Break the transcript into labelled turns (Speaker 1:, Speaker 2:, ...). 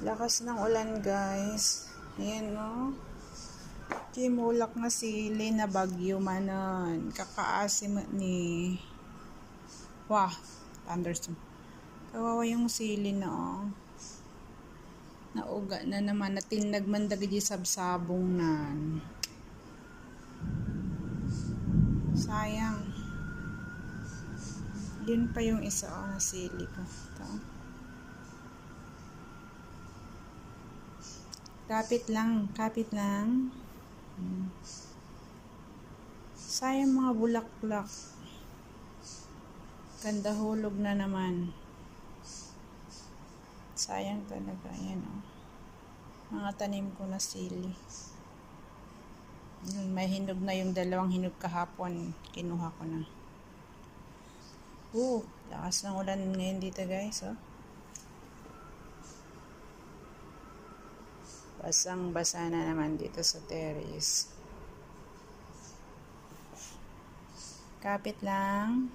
Speaker 1: Lakas ng ulan guys. Ayan no. Kimulak na sili na bagyo manon. Kakaasim ni... Wah, thunderstorm. Kawawa yung sili na oh. Nauga na naman. Natinag man dagiti sabsabong nan. Sayang. Yun pa yung isa oh, na sili ko. Ito. Kapit lang, kapit lang. Hmm. Sayang mga bulaklak. Ganda hulog na naman. Sayang talaga. Ayan oh. Mga tanim ko na sili. May hinog na yung dalawang hinog kahapon. Kinuha ko na. Oh, lakas ng ulan ngayon dito guys. Oh. Basang basa na naman dito sa terrace. Kapit lang.